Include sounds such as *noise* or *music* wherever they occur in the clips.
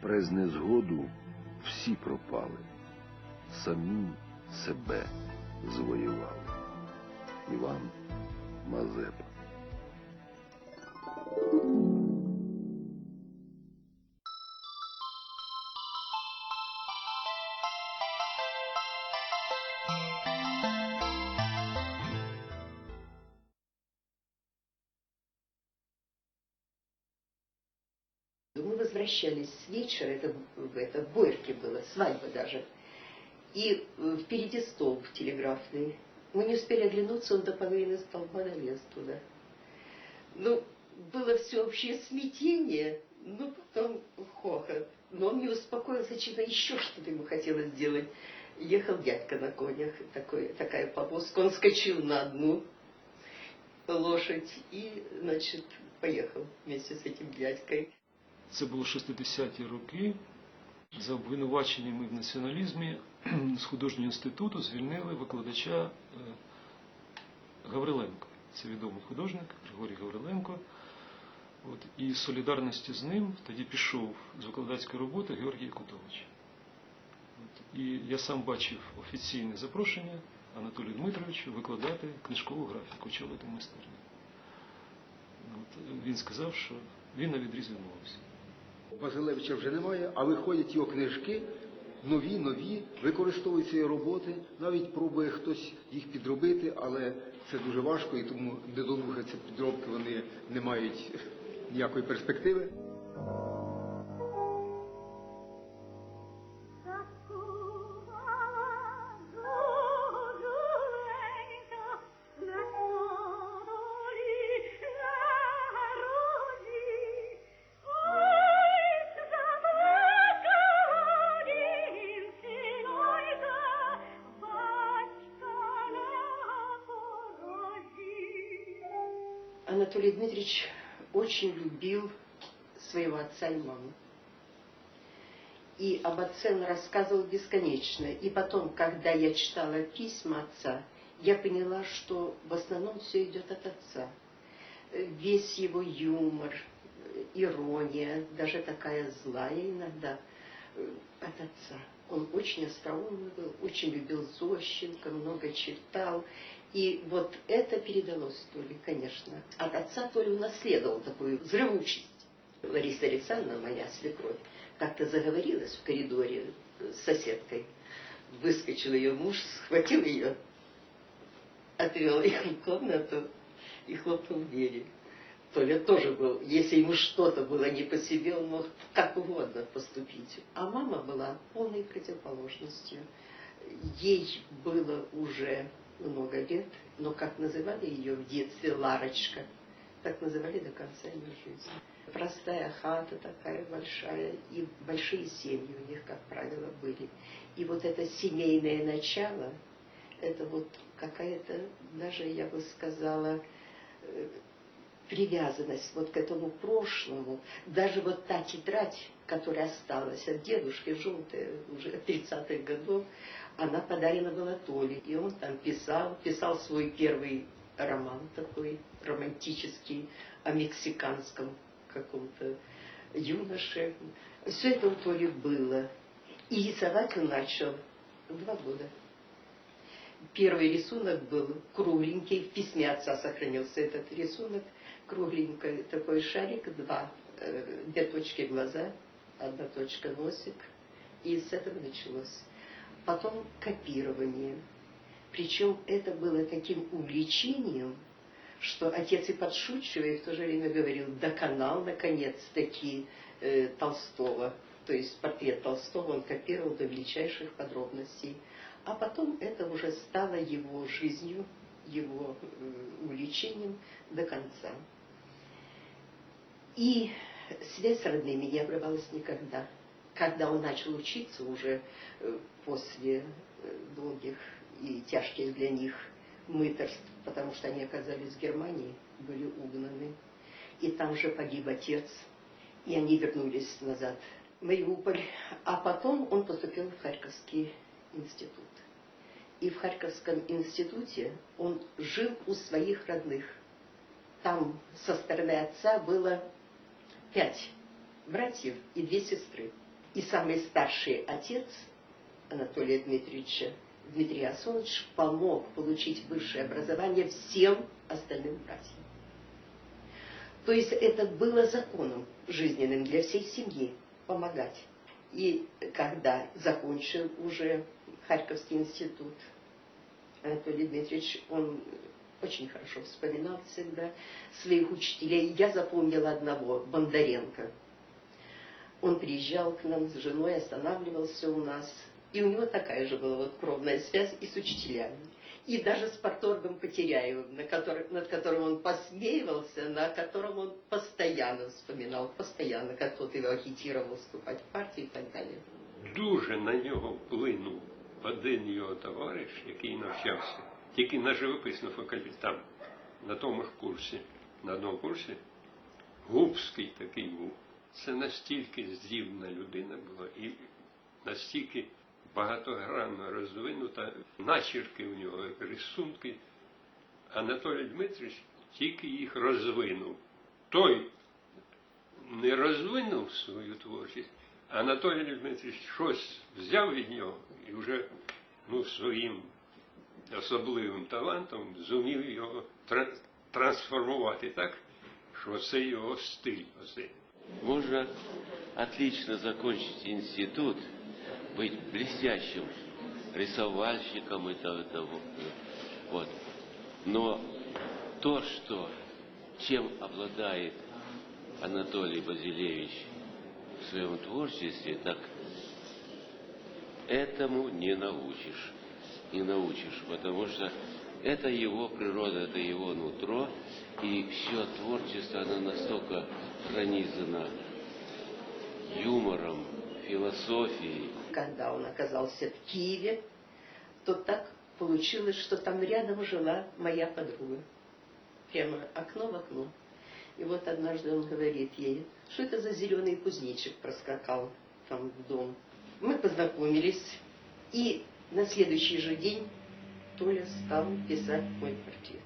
През незгоду всі пропали, самі себе звоювали. Іван Мазепа. Возвращались с вечера, это, это в Борьке было, свадьба даже. И э, впереди столб телеграфный. Мы не успели оглянуться, он до половины столба долез туда. Ну, было всеобщее смятение, ну, потом хохот. Но он не успокоился, очевидно, еще что-то ему хотелось сделать. Ехал дядька на конях, такой, такая повозка. Он скочил на одну лошадь и, значит, поехал вместе с этим дядькой. Це було 60-ті роки. За обвинуваченнями в націоналізмі з художнього інституту звільнили викладача е, Гавриленко. Це відомий художник Григорій Гавриленко. От, і з солідарності з ним тоді пішов з викладацької роботи Георгій Кутович. От, і я сам бачив офіційне запрошення Анатолію Дмитровичу викладати книжкову графіку очолити майстерню. Він сказав, що він на відмовився. Базилевича вже немає, а виходять його книжки, нові, нові, використовуються його роботи, навіть пробує хтось їх підробити, але це дуже важко, і тому недолуги ці підробки вони не мають ніякої перспективи. Анатолий Дмитриевич очень любил своего отца и маму. И об отце он рассказывал бесконечно. И потом, когда я читала письма отца, я поняла, что в основном все идет от отца. Весь его юмор, ирония, даже такая злая иногда, э, от отца. Он очень остроумный был, очень любил Зощенко, много читал. И вот это передалось Толе, конечно. От отца Толя унаследовал такую взрывучесть. Лариса Александровна, моя свекровь, как-то заговорилась в коридоре с соседкой. Выскочил ее муж, схватил ее, отвел ее в комнату и хлопнул двери. Толя тоже был, если ему что-то было не по себе, он мог как угодно поступить. А мама была полной противоположностью. Ей было уже много лет, но как называли ее в детстве Ларочка, так называли до конца ее жизни. Простая хата такая большая, и большие семьи у них, как правило, были. И вот это семейное начало, это вот какая-то, даже я бы сказала, э, привязанность вот к этому прошлому. Даже вот та тетрадь, которая осталась от дедушки, желтая, уже 30-х годов, она подарена была Толе. И он там писал, писал свой первый роман такой романтический о мексиканском каком-то юноше. Все это у Толи было. И рисовать он начал два года. Первый рисунок был кругленький, в письме отца сохранился этот рисунок, кругленький такой шарик, два, э, две точки глаза, одна точка носик, и с этого началось. Потом копирование. Причем это было таким увлечением, что отец и подшучивая, и в то же время говорил, доконал наконец-таки э, Толстого. То есть портрет Толстого он копировал до величайших подробностей. А потом это уже стало его жизнью, его увлечением до конца. И связь с родными не обрывалась никогда. Когда он начал учиться уже э, после э, долгих и тяжких для них мыторств, потому что они оказались в Германии, были угнаны. И там же погиб отец, и они вернулись назад в Мариуполь. А потом он поступил в Харьковский институт. И в Харьковском институте он жил у своих родных. Там со стороны отца было пять братьев и две сестры. И самый старший отец Анатолия Дмитриевича, Дмитрий Асонович, помог получить высшее образование всем остальным братьям. То есть это было законом жизненным для всей семьи помогать. И когда закончил уже Харьковский институт, Анатолий Дмитриевич, он очень хорошо вспоминал всегда своих учителей. Я запомнила одного, Бондаренко. Он приезжал к нам с женой, останавливался у нас. И у него такая же была вот кровная связь и с учителями. И даже с Порторгом Потеряевым, на который, над которым он посмеивался, на котором он постоянно вспоминал, постоянно, как тот его агитировал вступать в партию и так далее. Дуже на нього вплинув один його товариш, який навчався, тільки на живописну факультет, там, на тому ж курсі, на одному курсі, Губський такий був. Це настільки здібна людина була і настільки багатогранно розвинута, начерки у нього, рисунки. Анатолій Дмитрович тільки їх розвинув. Той не розвинув свою творчість, Анатолій Дмитрович щось взяв від нього і вже ну, своїм особливим талантом зумів його тра- трансформувати так, що це його стиль. Оце. Можно отлично закончить институт, быть блестящим рисовальщиком и того, и того. Вот. Но то, что, чем обладает Анатолий Базилевич в своем творчестве, так этому не научишь. Не научишь, потому что это его природа, это его нутро, и все творчество, оно настолько пронизано юмором, философией, Когда он оказался в Киеве, то так получилось, что там рядом жила моя подруга. Прямо окно в окно. И вот однажды он говорит ей, что это за зеленый кузнечик проскакал там в дом. Мы познакомились, и на следующий же день Толя стал писать мой портрет.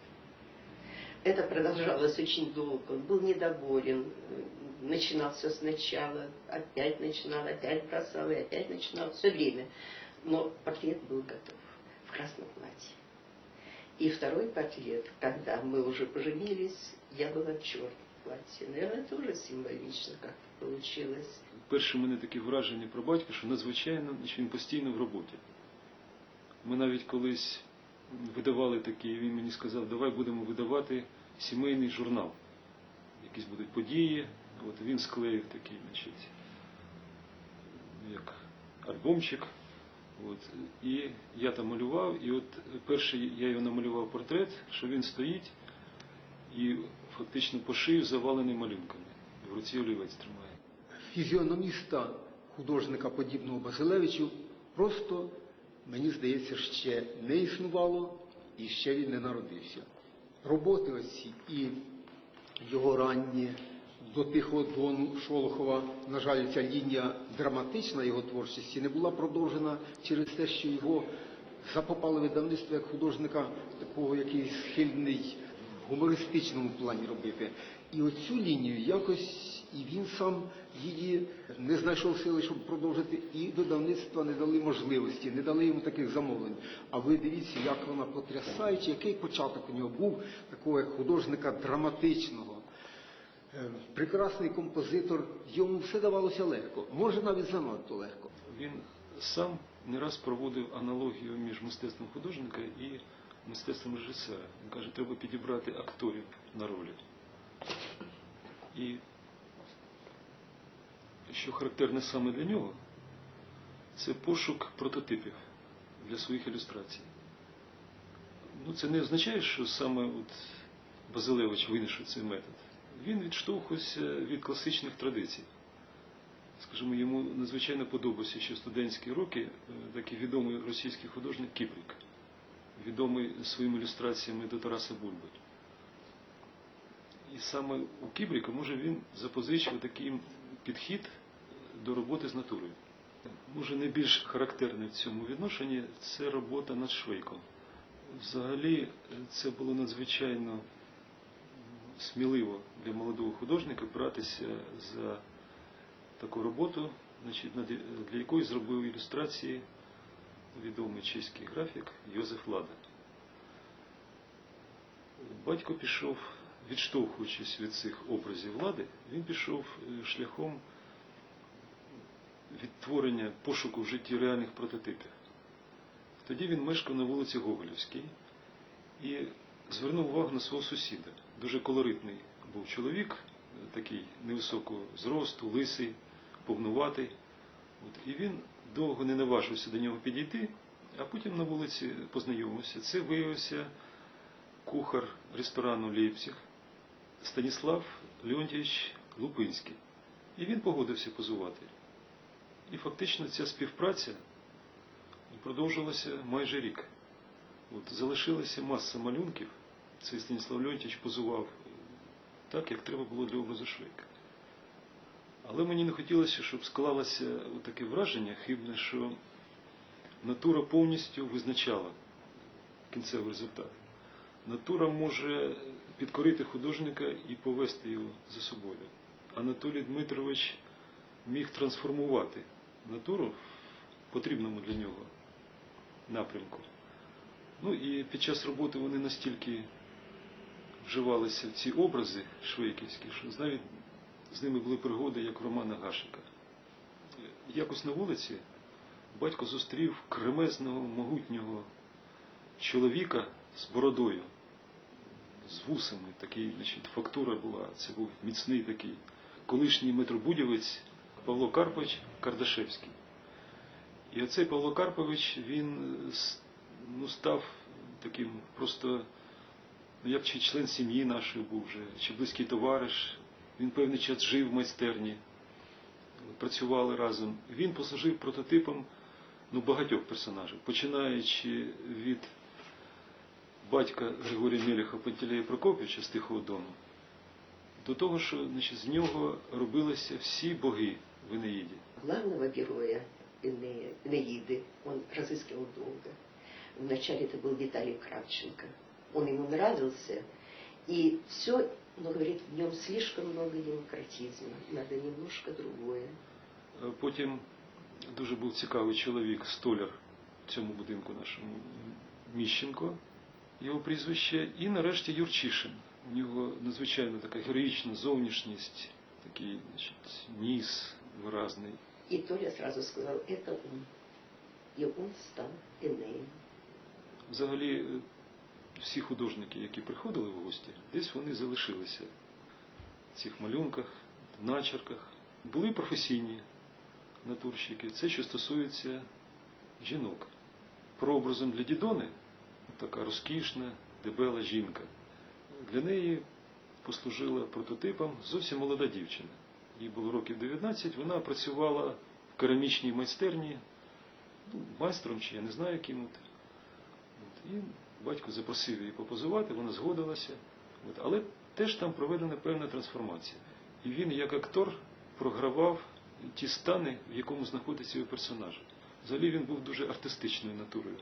Это продолжалось очень долго. Он был недоволен, начинал все сначала, опять начинал, опять бросал и опять начинал, все время. Но портрет был готов в красном платье. И второй портрет, когда мы уже поженились, я была в черном платье. Наверное, тоже символично как-то получилось. Перше в мене таке враження про батька, що надзвичайно що він постійно в роботі. Ми навіть колись видавали такий, він мені сказав, давай будемо видавати сімейний журнал. Якісь будуть події. От він склеїв такий, значить, як альбомчик. От, і я там малював, і от перший я його намалював портрет, що він стоїть і фактично по шию завалений малюнками. В руці олівець тримає. Фізіономіста художника, подібного Базилевичу, просто, мені здається, ще не існувало і ще він не народився. Роботи оці і його ранні до Тихого Дону Шолохова, на жаль, ця лінія драматична його творчості не була продовжена через те, що його запопали видавництво як художника, такого, який схильний в гумористичному плані робити. І оцю лінію якось і він сам її не знайшов сили, щоб продовжити, і видавництва не дали можливості, не дали йому таких замовлень. А ви дивіться, як вона потрясаюча, який початок у нього був, такого художника драматичного. Е, Прекрасний композитор, йому все давалося легко, може навіть занадто легко. Він сам не раз проводив аналогію між мистецтвом художника і мистецтвом режисера. Він каже, треба підібрати акторів на ролі. І що характерне саме для нього, це пошук прототипів для своїх ілюстрацій. Ну, це не означає, що саме от Базилевич винайшов цей метод. Він відштовхувався від класичних традицій. Скажімо, йому надзвичайно подобався ще студентські роки е, такий відомий російський художник Кіпрік, відомий своїми ілюстраціями до Тараса Бульби. І саме у Кібріка, може, він запозичив такий підхід до роботи з натурою. Може, найбільш характерне в цьому відношенні це робота над Швейком. Взагалі, це було надзвичайно сміливо для молодого художника братися за таку роботу, для якої зробив ілюстрації відомий чеський графік Йозеф Лада. Батько пішов, відштовхуючись від цих образів влади, він пішов е, шляхом відтворення пошуку в житті реальних прототипів. Тоді він мешкав на вулиці Гоголівській і звернув увагу на свого сусіда. Дуже колоритний був чоловік, е, такий невисокого зросту, лисий, повнуватий. От, і він довго не наважився до нього підійти, а потім на вулиці познайомився. Це виявився кухар ресторану Лейпциг Станіслав Леонтьєвич Лупинський. І він погодився позувати. І фактично ця співпраця продовжилася майже рік. От, залишилася маса малюнків. Цей Станіслав Леонтьєвич позував так, як треба було для образу Швейка. Але мені не хотілося, щоб склалося таке враження хибне, що натура повністю визначала кінцевий результат. Натура може підкорити художника і повести його за собою. Анатолій Дмитрович міг трансформувати натуру в потрібному для нього напрямку. Ну і під час роботи вони настільки вживалися в ці образи швейківські, що навіть з ними були пригоди, як Романа Гашика. Якось на вулиці батько зустрів кремезного, могутнього чоловіка з бородою, з вусами, такий, значить, фактура була, це був міцний такий колишній метробудівець Павло Карпович Кардашевський. І оцей Павло Карпович, він ну, став таким просто, ну, як чи член сім'ї нашої був вже, чи близький товариш. Він певний час жив в майстерні, працювали разом. Він послужив прототипом ну, багатьох персонажів, починаючи від батька Григорія Меліха Пантелея Прокопівича з Тихого Дону, до того, що значить, з нього робилися всі боги в Енеїді. Главного героя Эне- Энеиды он разыскивал долго. Вначале это был Виталий Кравченко. Он ему нравился, и все, но говорит, в нем слишком много демократизма, надо немножко другое. Е, Потім дуже був цікавий чоловік, столяр в цьому будинку нашому Міщенко, його прізвище, і нарешті Юрчишин. У нього надзвичайно така героїчна зовнішність, такий значить, ніс виразний. И Толя сразу сказал, это он. И он стал Энеем. Взагалі, е, всі художники, які приходили в гості, десь вони залишилися в цих малюнках, начерках. Були професійні натурщики. Це що стосується жінок. Прообразом для Дідони така розкішна, дебела жінка. Для неї послужила прототипом зовсім молода дівчина. Їй було років 19, вона працювала в керамічній майстерні, ну, майстром чи я не знаю ким. От. І батько запросив її попозувати, вона згодилася. От, але теж там проведена певна трансформація. І він, як актор, програвав ті стани, в якому знаходиться його персонаж. Взагалі він був дуже артистичною натурою.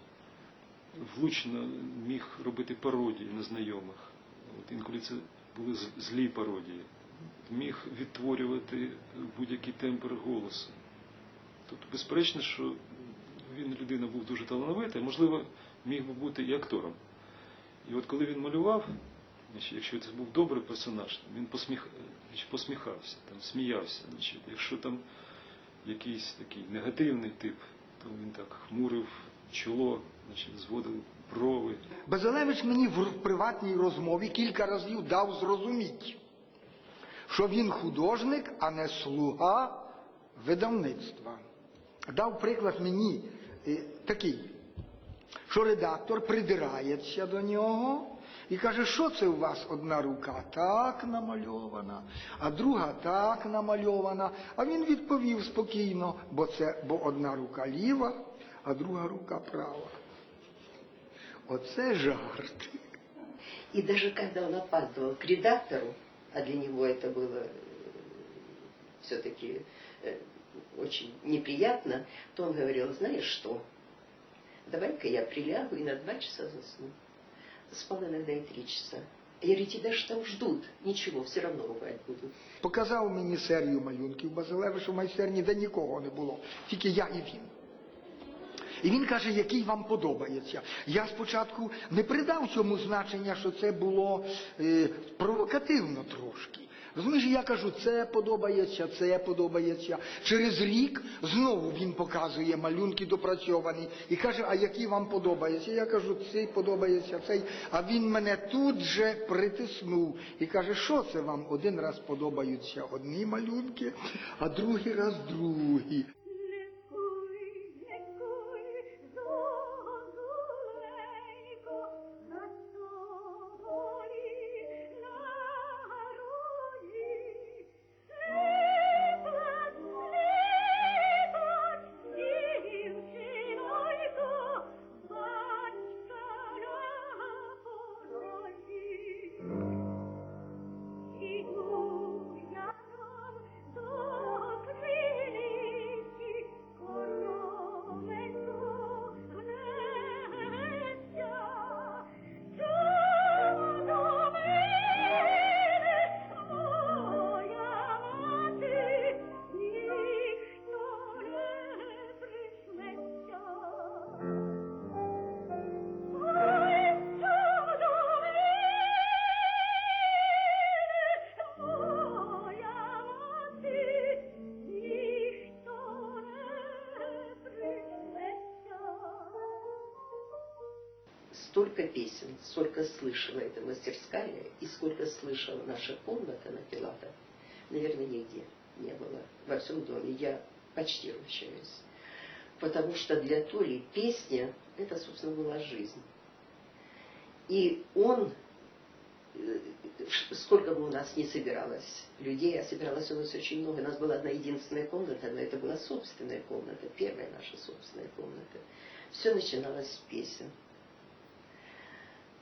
Влучно міг робити пародії на знайомих. От інколи це були злі пародії. Міг відтворювати будь-який тембр голосу. Тобто, безперечно, що він людина був дуже талановита, можливо, міг би бути і актором. І от коли він малював, якщо це був добрий персонаж, він посміх, посміхався, там, сміявся. Якщо там якийсь такий негативний тип, то він так хмурив чоло, значить, зводив брови. Базилевич мені в приватній розмові кілька разів дав зрозуміти, що він художник, а не слуга видавництва. Дав приклад мені е, такий, що редактор придирається до нього і каже, що це у вас одна рука так намальована, а друга так намальована. А він відповів спокійно, бо це бо одна рука ліва, а друга рука права. Оце жарт. И даже когда он опаздывал к редактору, а для него это было все-таки очень неприятно, то он говорил, знаешь что, давай-ка я прилягу и на два часа засну. Спал иногда и три часа. Я говорю, тебя же там ждут. Ничего, все равно ругать будут. Показав мені серію малюнків Базилевич у майстерні, де нікого не було, тільки я і він. І він каже, який вам подобається. Я спочатку не придав цьому значення, що це було е, провокативно трошки. Розумієш, я кажу, це подобається, це подобається. Через рік знову він показує малюнки допрацьовані і каже, а які вам подобаються? Я кажу, цей подобається, цей. А він мене тут же притиснув і каже, що це вам? Один раз подобаються одні малюнки, а другий раз другі. Столько песен, сколько слышала эта мастерская и сколько слышала наша комната на Пилатах, наверное, нигде не было во всем доме. Я почти ручаюсь. Потому что для Толи песня – это, собственно, была жизнь. И он, э, сколько бы у нас не собиралось людей, а собиралось у нас очень много. У нас была одна единственная комната, но это была собственная комната, первая наша собственная комната. Все начиналось с песен.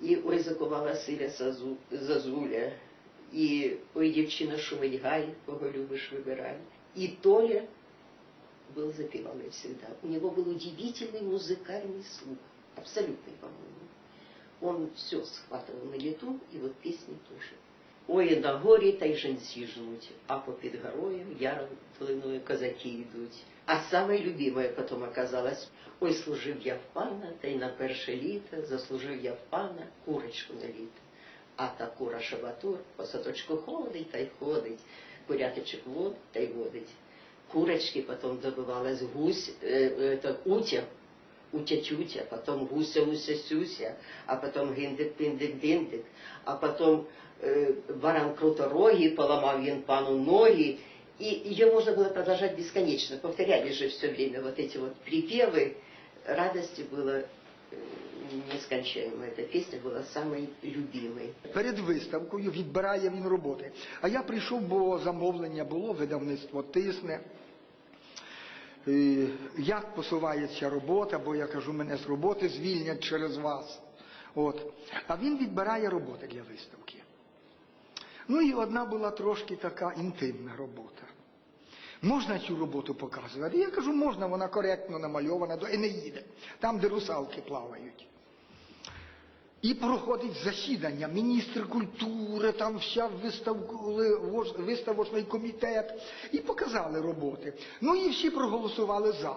І ой закувала Василя Зазу- Зазуля, і ой дівчина Шумельгай, кого любиш, вибирай. И Толя был запевалый всегда. У него был удивительный музыкальный слух, абсолютный, по-моему. Он все схватывал на лету, и вот песни тоже. Ой, на горі та й женці жнуть, а попід горою яром долиною козаки йдуть. А самое любимое потом оказалось, ой, служив я в пана, та й на перше літо, заслужив я в пана курочку на літо. А та кура шабатур по садочку ходить та й ходить, курятичок водить та й водить. Курочки потом добывалась гусь, э, это утя, утя-тютя, потом гуся-уся-сюся, а потом гиндик-пиндик-диндик, а потом э, баран крутороги, поломал він пану ноги, и ее можно было продолжать бесконечно. Повторялись же все время вот эти вот припевы. Радости было э, нескончаемо. Эта песня была самой любимой. Перед виставкою відбирає він роботи. А я прийшов, бо замовлення було, видавництво тисне. Е, Як посувається робота, бо я кажу, мене з роботи звільнять через вас. От. А він відбирає роботи для виставки. Ну і одна була трошки така інтимна робота. Можна цю роботу показувати? Я кажу, можна, вона коректно намальована до Енеїди, там, де русалки плавають. І проходить засідання, міністр культури, там вся виставочний комітет. І показали роботи. Ну і всі проголосували за.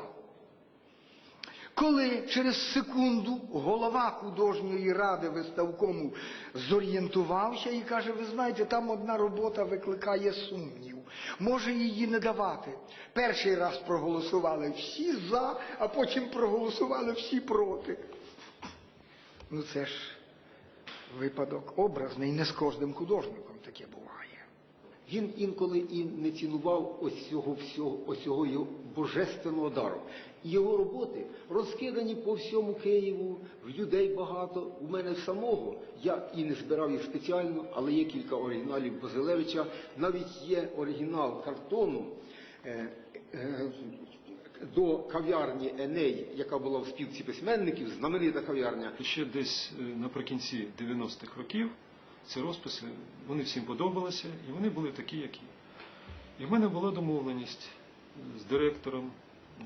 Коли через секунду голова художньої ради виставкому зорієнтувався і каже, ви знаєте, там одна робота викликає сумнів. Може її не давати. Перший раз проголосували всі за, а потім проголосували всі проти. Ну це ж випадок образний, не з кожним художником таке буває. Він інколи і не цінував ось цього всього, ось цього божественного дару. Його роботи розкидані по всьому Києву, в людей багато. У мене самого я і не збирав їх спеціально, але є кілька оригіналів Базилевича. Навіть є оригінал картону е, е, до кав'ярні Еней, яка була в спілці письменників, знаменита кав'ярня. Ще десь е, наприкінці 90-х років ці розписи вони всім подобалися, і вони були такі, які. І в мене була домовленість з директором,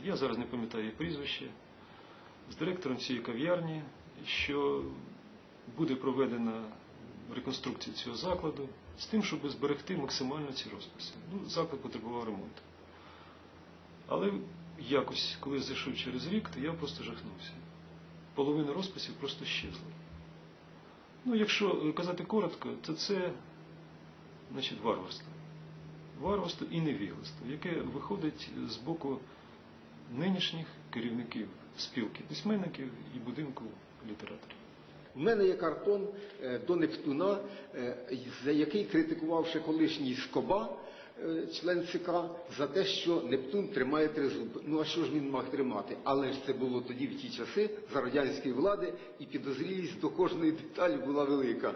я зараз не пам'ятаю її прізвище, з директором цієї кав'ярні, що буде проведена реконструкції цього закладу з тим, щоб зберегти максимально ці розписи. Ну, заклад потребував ремонту. Але якось, коли зайшов через рік, то я просто жахнувся. Половина розписів просто щезла. Ну, якщо казати коротко, то це значить, варварство. Варварство і невігластво, яке виходить з боку нинішніх керівників спілки письменників і будинку літераторів. У мене є картон е, до Нептуна, е, за який критикував ще колишній Скоба, член ЦК, за те, що Нептун тримає тризуб. Ну а що ж він мав тримати? Але ж це було тоді в ті часи за радянської влади, і підозрілість до кожної деталі була велика.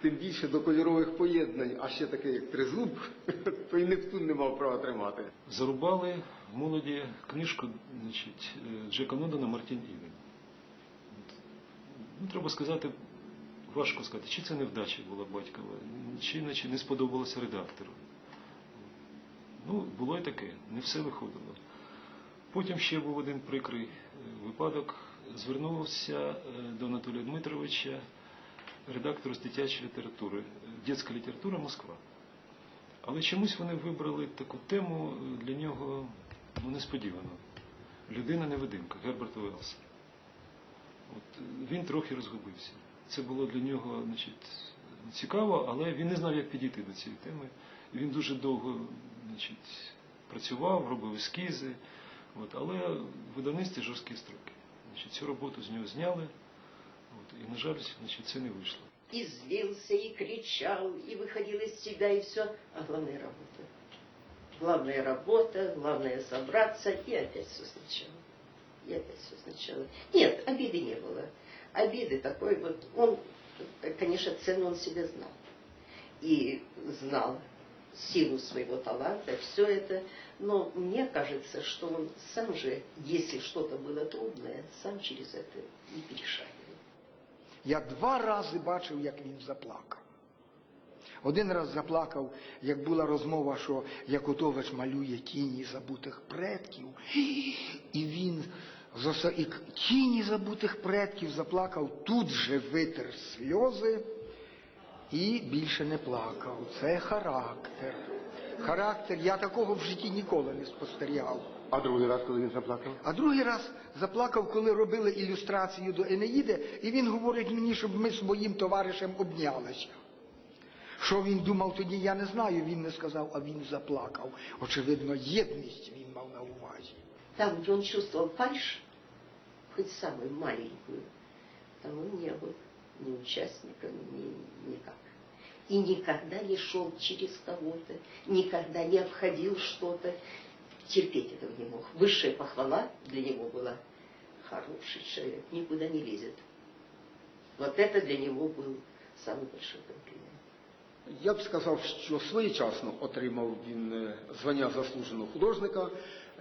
Тим більше до кольорових поєднань, а ще таке як тризуб, *laughs* то і Нептун не мав права тримати. Зарубали в молоді книжку значить, е, Джека Лондона Мартін Івен. Ну, треба сказати, важко сказати, чи це невдача була батькова, чи наче не сподобалося редактору. Ну, було і таке, не все виходило. Потім ще був один прикрий е, випадок. Звернувся е, до Анатолія Дмитровича, редактор з дитячої літератури, е, дитяча література Москва. Але чомусь вони вибрали таку тему для нього ну, несподівану. Людина-невидимка Герберта Уелса. От, він трохи розгубився. Це було для нього значить, цікаво, але він не знав, як підійти до цієї теми. Він дуже довго значить, працював, робив ескізи. От, але в видавництві жорсткі строки. Значить, цю роботу з нього зняли. От, і, на жаль, значить, це не вийшло. И злился, и кричал, и выходил из себя, и все. А главная работа. Главная работа, главное собраться, и опять все сначала. И опять все сначала. Нет, обиды не было. Обиды такой вот, он, э, конечно, цену он себе знал. И знал силу своего таланта, все это. Но мне кажется, что он сам же, если что-то было трудное, сам через это и перешагивал. Я два рази бачив, як він заплакав. Один раз заплакав, як була розмова, що Якутович малює тіні забутих предків, і він заса- і к- тіні забутих предків заплакав, тут же витер сльози і більше не плакав. Це характер. Характер, я такого в житті ніколи не спостерігав. А другий раз, коли він заплакав? А другий раз заплакав, коли робили ілюстрацію до Енеїди, і він говорить мені, щоб ми з моїм товаришем обнялися. Що він думав тоді, я не знаю, він не сказав, а він заплакав. Очевидно, єдність він мав на увазі. Там, где он чувствовал фальшь, хоть самую маленькую, там он не участником, ни никак. И никогда не шел через кого-то, никогда не обходил что-то. Терпеть этого не мог. Высшая похвала для него была хороший человек, никуда не лезет. Вот это для него был самый большой комплимент. Я б сказав, що своєчасно отримав він е, звання заслуженого художника,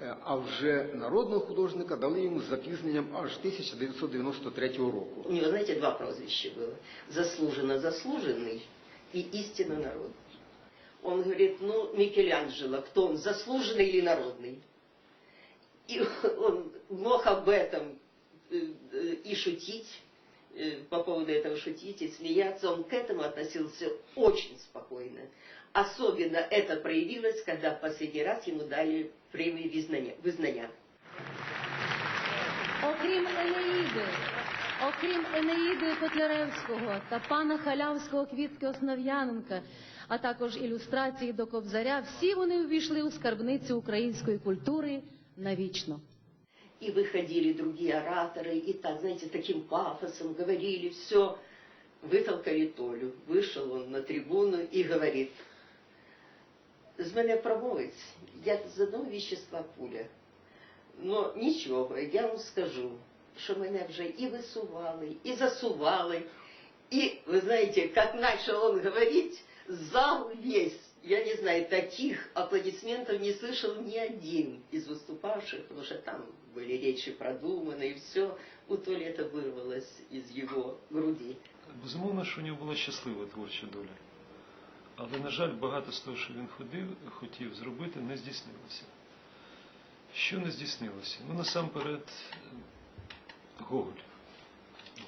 е, а вже народного художника дали йому з запізненням аж 1993 року. У него, знаете, два прозвища было. Заслуженно заслуженный и истинно народный. Он говорит, ну, Микеланджело, кто он, заслуженный или народный? И он мог об этом э, э, и шутить, э, по поводу этого шутить и смеяться. Он к этому относился очень спокойно. Особенно это проявилось, когда в последний раз ему дали премию вызнания. вызнания. Окрім Енеїди, окрім Енеїди Котляревського та пана Халявського Квітки Основ'яненка, а також ілюстрації до Кобзаря, всі вони увійшли у скарбницю української культури навічно. И выходили другие ораторы, и так, знаете, таким пафосом говорили все. Вытолкали Толю. Вышел он на трибуну и говорит, з мене промовець, як з одного вещества пуля. Но нічого, я вам скажу, що мене вже і висували, і засували. И, вы знаете, как начал он говорить, зал весь, я не знаю, таких аплодисментов не слышал ни один из выступавших, потому что там были речи продуманы, и все. У Толи это вырвалось из его груди. Безумовно, що у нього була щаслива творча доля. Але, на жаль, багато з того, що він ходив, хотів зробити, не здійснилося. Що не здійснилося? Ну, насамперед, Гоголь.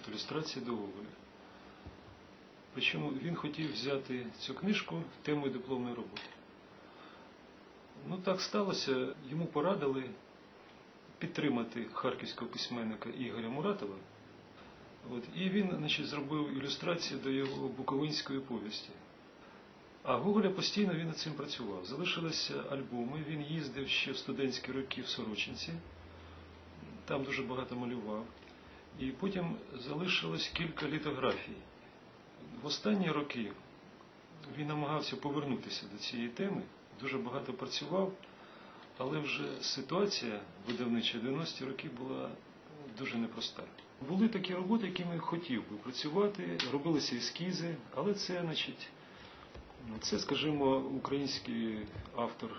От ілюстрації до Гоголя. Причому він хотів взяти цю книжку темою дипломної роботи. Ну так сталося, йому порадили підтримати харківського письменника Ігоря Муратова. От, і він значить, зробив ілюстрацію до його Буковинської повісті. А Гоголя постійно він над цим працював. Залишилися альбоми, він їздив ще в студентські роки в Сорочинці, там дуже багато малював. І потім залишилось кілька літографій. В останні роки він намагався повернутися до цієї теми, дуже багато працював, але вже ситуація видавнича 90-ті роки була дуже непроста. Були такі роботи, якими хотів би працювати, робилися ескізи, але це, значить, це, скажімо, український автор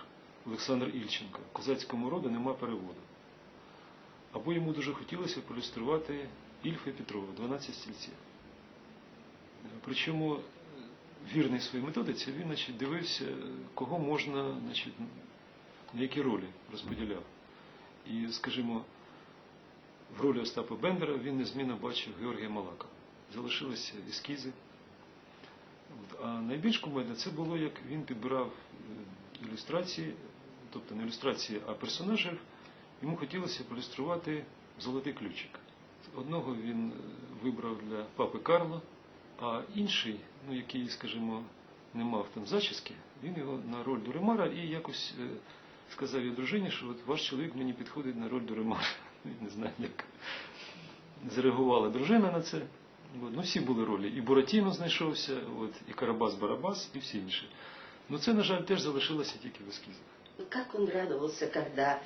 Олександр Ільченко. Козацькому роду нема переводу. Або йому дуже хотілося проілюструвати Ільфа і Петрова, 12 стільців. Причому е, вірний своїй методиці, він значить, дивився, кого можна, значить, на які ролі розподіляв. І, скажімо, в ролі Остапа Бендера він незмінно бачив Георгія Малака. Залишилися ескізи. А найбільш кумедне це було, як він підбирав е, ілюстрації, тобто не ілюстрації, а персонажів. Йому хотілося проілюструвати золотий ключик. Одного він е, вибрав для папи Карла, а інший, ну який, скажімо, не мав там зачіски, він його на роль Дуремара і якось е, сказав її дружині, що от ваш чоловік мені підходить на роль Дуремара. *laughs* Не знаю, як зреагувала дружина на це. От. Ну, всі були ролі. І Буратіно знайшовся, от, і Карабас-Барабас, і всі інші. Ну це, на жаль, теж залишилося тільки в ескізах. Как он радовался, когда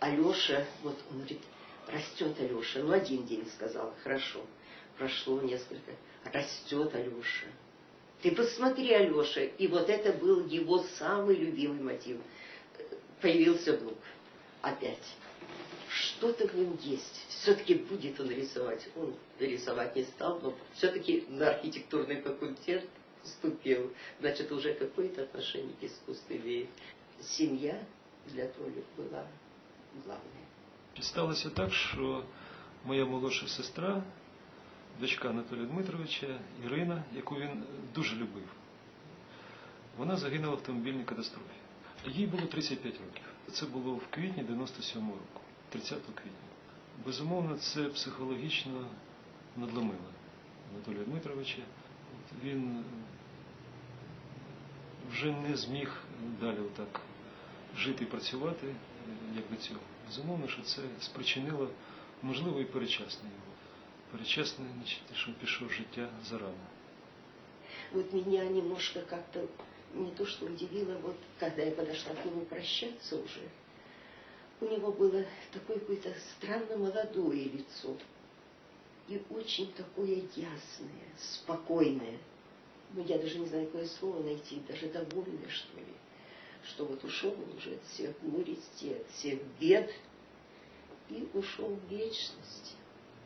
Алеша, вот он говорит, растет Алеша. Ну, один день сказал, хорошо. Прошло несколько. Растет Алеша. Ты посмотри, Алеша. И вот это был его самый любимый мотив. Появился внук. Опять. Что-то в нем есть. Все-таки будет он рисовать. Он рисовать не стал, но все-таки на архитектурный факультет поступил. Значит, уже какое-то отношение к искусству имеет. Семья для Толи была главной. І сталося так, що моя молодша сестра, дочка Анатолія Дмитровича, Ірина, яку він дуже любив, вона загинула в автомобільній катастрофі. Їй було 35 років. Це було в квітні 97-го року, 30 квітня. Безумовно, це психологічно надломило Анатолія Дмитровича. Він вже не зміг далі отак жити і працювати, е, як до цього. Безумовно, що це спричинило, можливо, і перечасне його. Перечасне, значить, що пішов з життя зарано. Вот меня немножко как-то не то что удивило, вот когда я подошла к нему прощаться уже, у него было такое какое-то странно молодое лицо и очень такое ясное, спокойное. Ну, я даже не знаю, какое слово найти, даже довольное, что ли, что вот ушел он уже от всех горестей, от всех бед и ушел в вечность.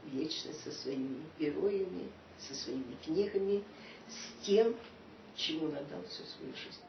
В вечность со своими героями, со своими книгами, с тем, чему он отдал всю свою жизнь.